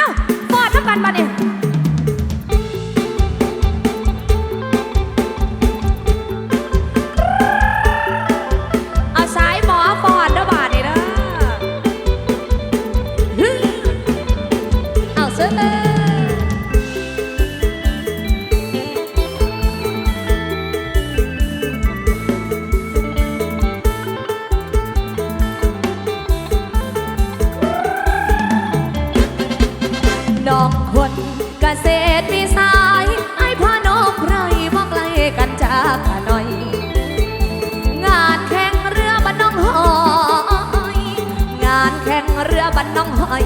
อ้าวฟอดน้งบันมาเนี่ย แข่งเรือบันน้องหอย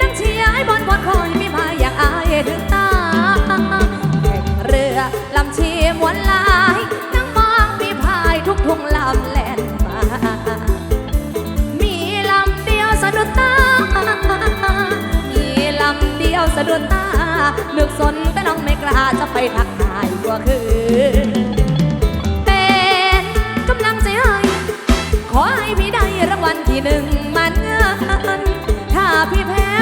นั่งเชียร์ให้บอลบอลคอยไม่มาอย่างอายถึงตาแข่งเรือลำเชียร์มวนลายนั่งมองพี่พายทุกทุ่งลำแล่นมามีลำเดียวสะดุดตามีลำเดียวสะดุดตานึกสนแต่น้องไม่กล้าจะไปทักทายกว่าคือนกำลังใจให้ขอให้พี่ได้รางวัลที่หนึ่ง พี่แพ้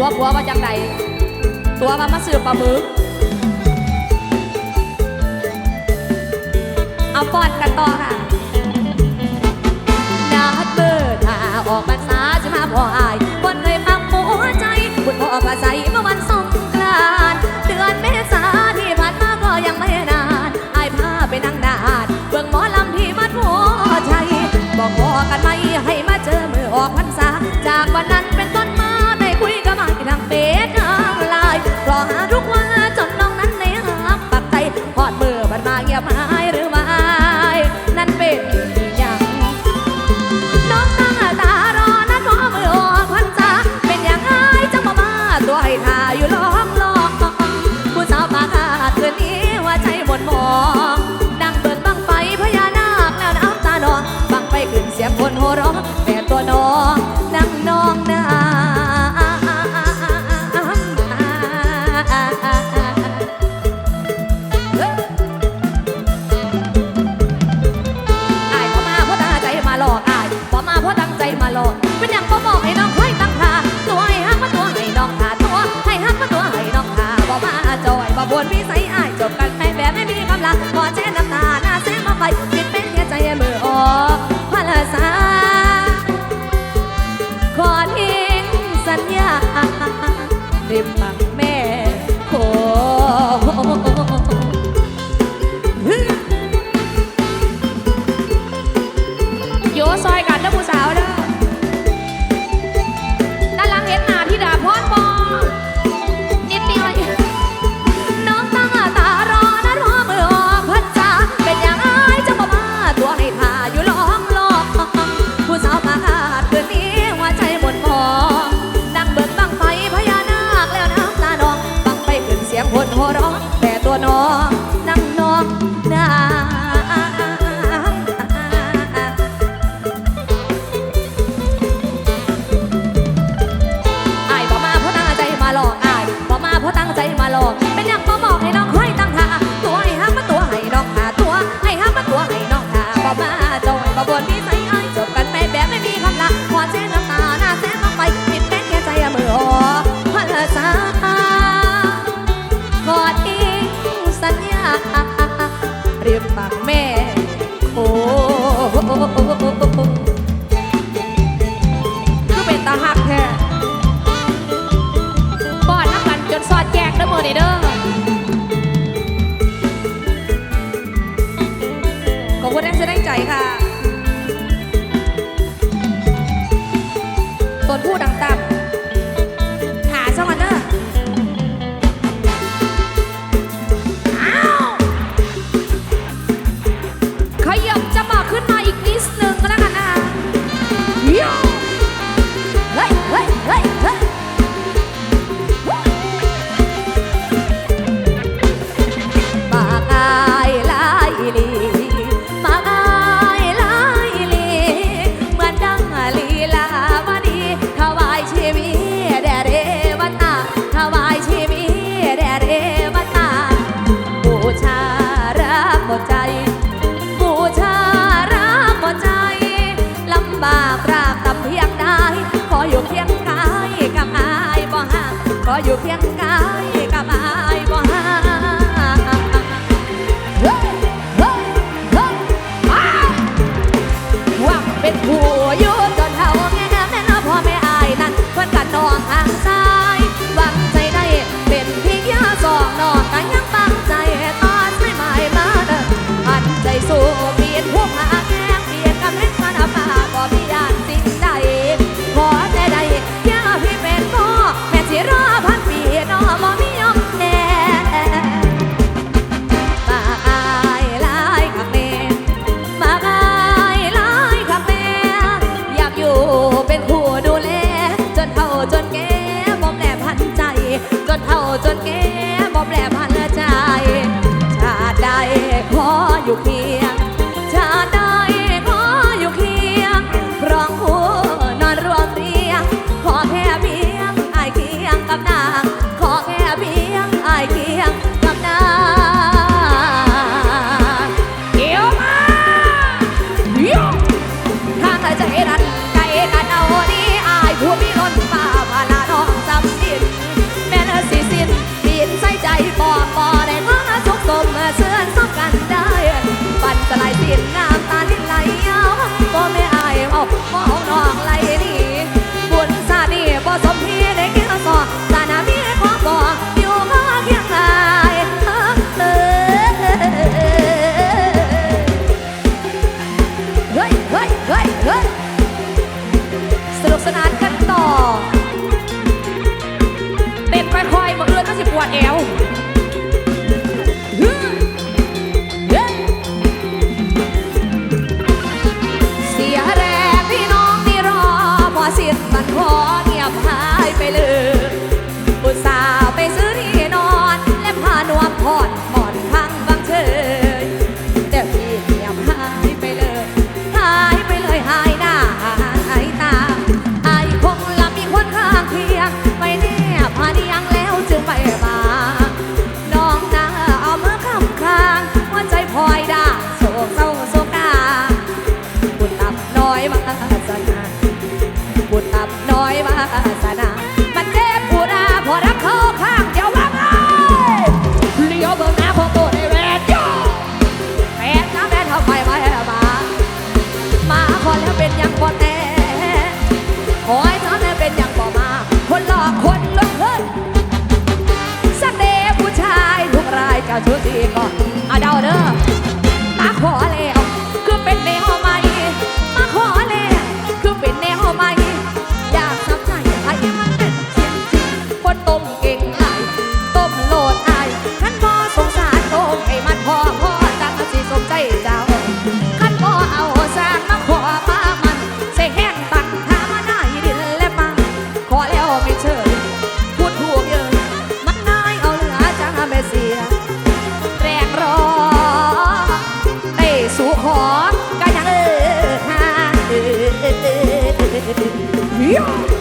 ตัวผัวมาจากไหนตัวมามาซื้อปลามือเอาฟอนกันต่อค่ะนาฮัดเบอร์ถ้าออกพรรษาจะมาพ่ออายคนเลยพักหัวใจคุณพ่อภาษาเมื่อวันสงกรานต์เดือนเมษาที่ผ่านมาก็ยังไม่นานอายพาไปนั่งนาดเบื้องหมอลำที่มัดหัวใจบอกพ่อกันไม่ให้มาเจอเมื่อออกพรรษาจากวันนั้น 呀.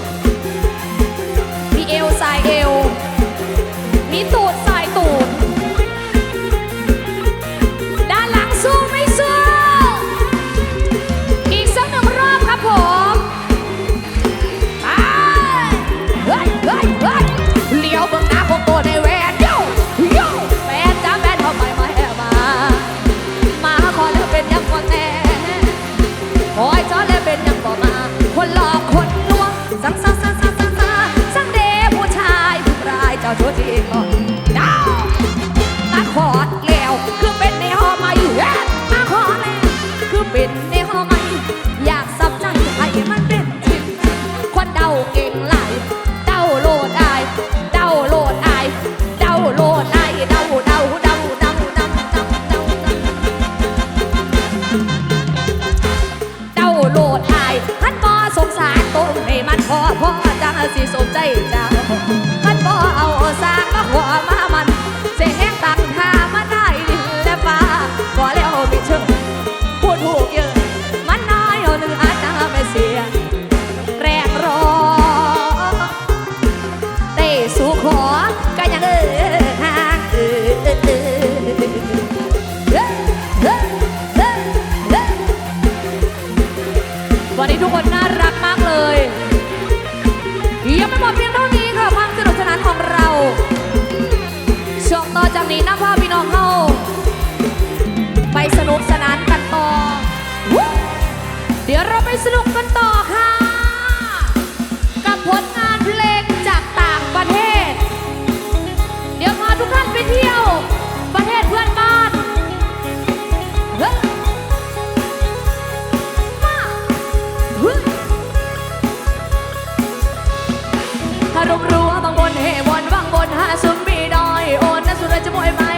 รุมรัวบางบนเฮบนบางบนหาสุนมีดอย โอนนะสุนจะมวยไหม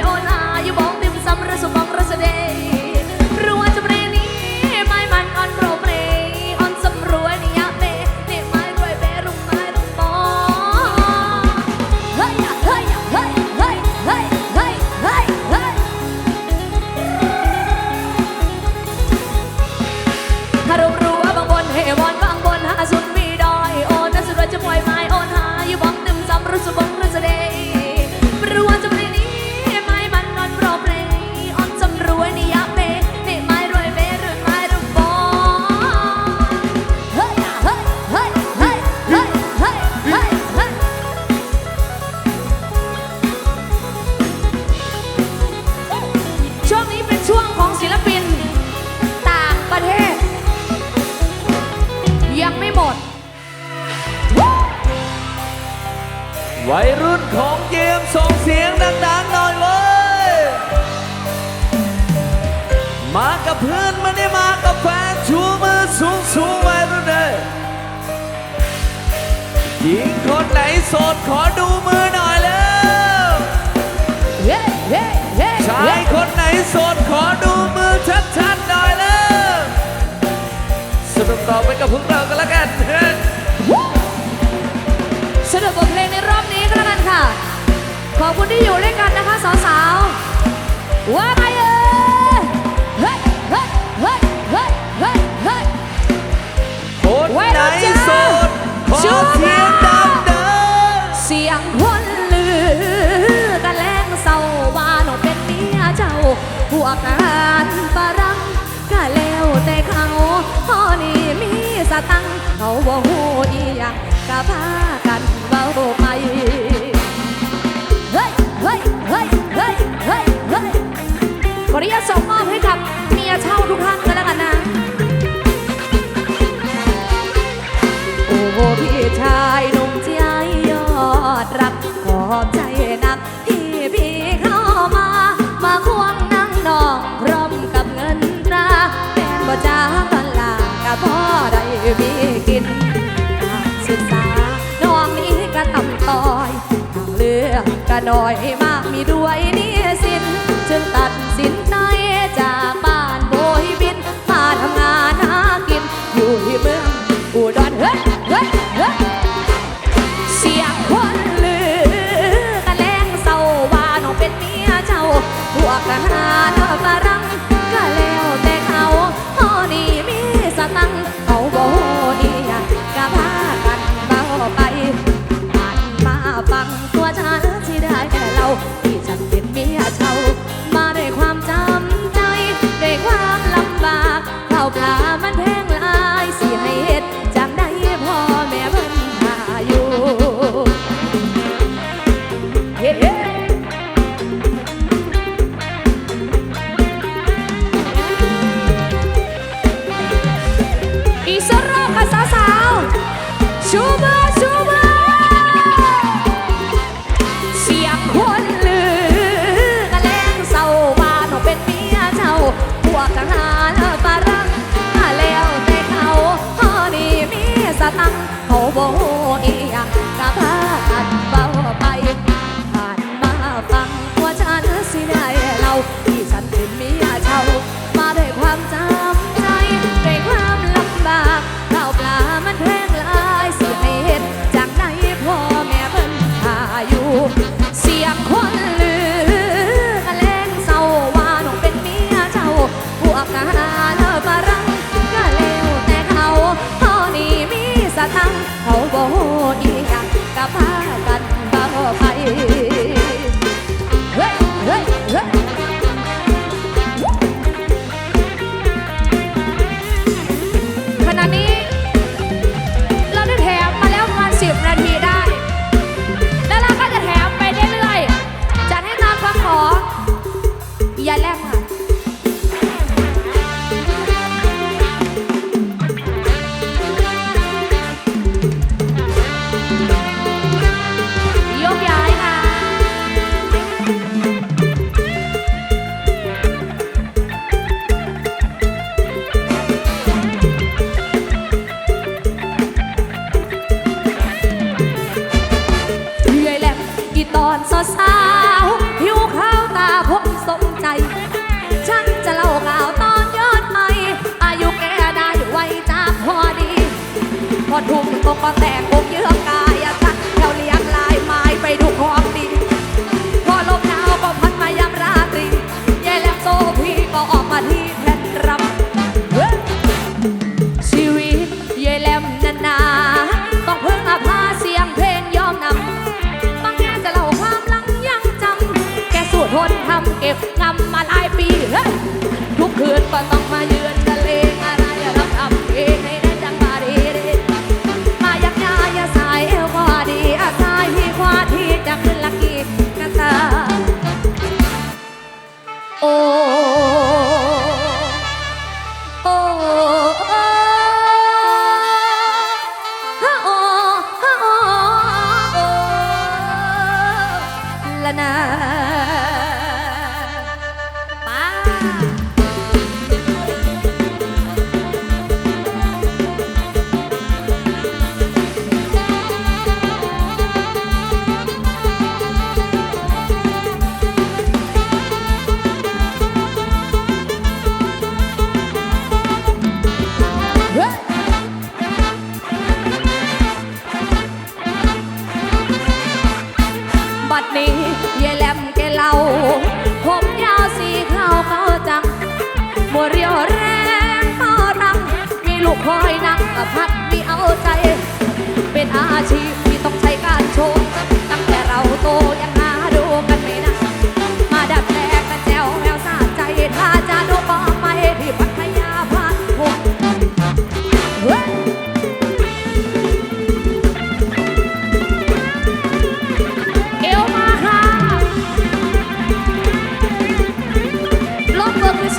สนุกต่อไปกับพวกเรากันละกันสนุกบทเพลงในรอบนี้ก็แล้วกันค่ะ ขอบคุณที่อยู่ด้วยกันนะคะสาวๆว่าไงเออยเฮ้ยเฮ้ยเฮ้ยเฮ้ยเฮ้ยคนไหนโสดเสียงดันเสีลือกระแลงเศร้าบ้าเป็นเมียเจ้าพวกนั้นปรังก็แล้วแต่เขา พ่อนี่มีสตังเขาว่าหูอีหยังกะพากันเบาไปเฮ้ยเฮ้ยเฮ้ยเฮ้ยเฮ้ยเฮ้ยบริญาตส่งมอบให้กับ น้อยมากมีด้วยนี่สินจึงตัดสินใจจากบ้านโบยบิน มาทำงานหากิน อยู่ที่เมืองอุดรเฮ้ยเฮ้ยเฮ้เสียงคนลือกันแรงเศร้าว่าน้องเป็นเมียเจ้าพวกกันหา ทุ่มตกก็แตก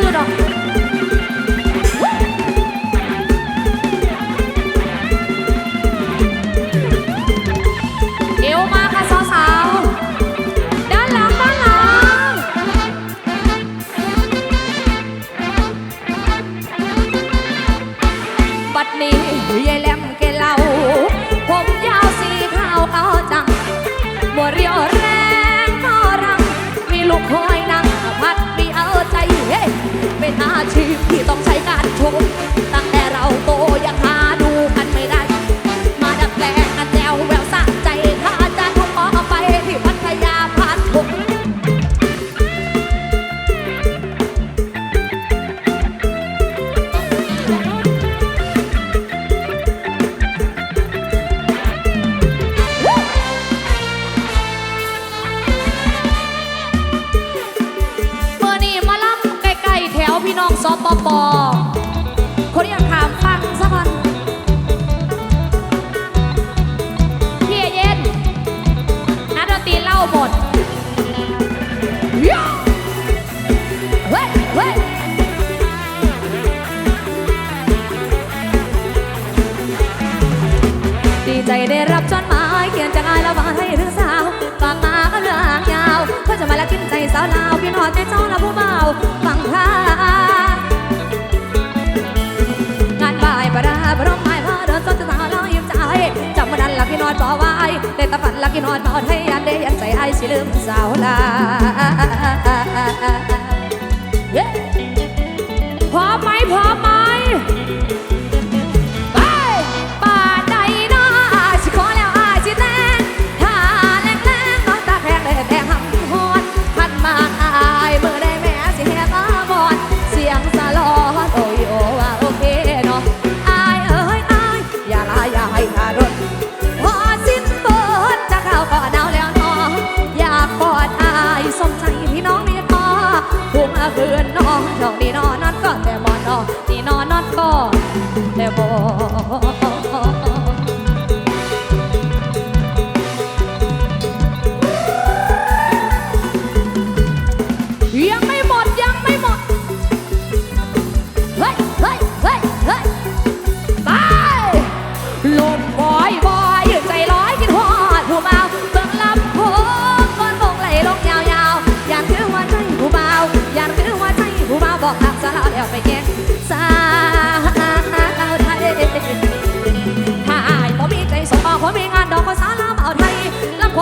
坐着 สาวลาวพี่นอดแต่เจ้าละผู้เบาฟังพางานบ่ายประดาบร้องไม้ว่าเดินสดจะสาวลาวยิ้ใจจำมานันลักพี่นอนต่อไว้แต่ตะฝันลักพี่นอนนอนให้ยันได้ยันใจไอ้สิลืมสาวลาพร้อมไหมพร้อมไหม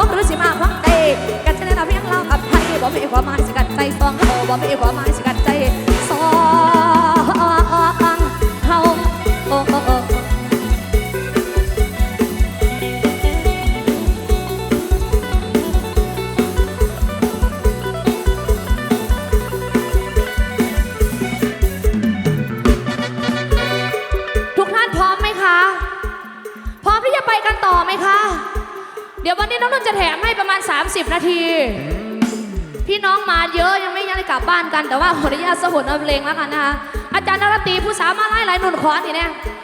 ผมหรู้สิมาพังเตกันชนะเพียงเล่าอภัยบ่มีความหมายสิกันใจสองโตบ่มีความหมายสิานกันแต่ว่าขออนุญาตสะหดเอาเพลงแล้วกันนะคะอาจารย์นรตีผู้สามารถไล่หลายหนุนขอนี่เนี่ย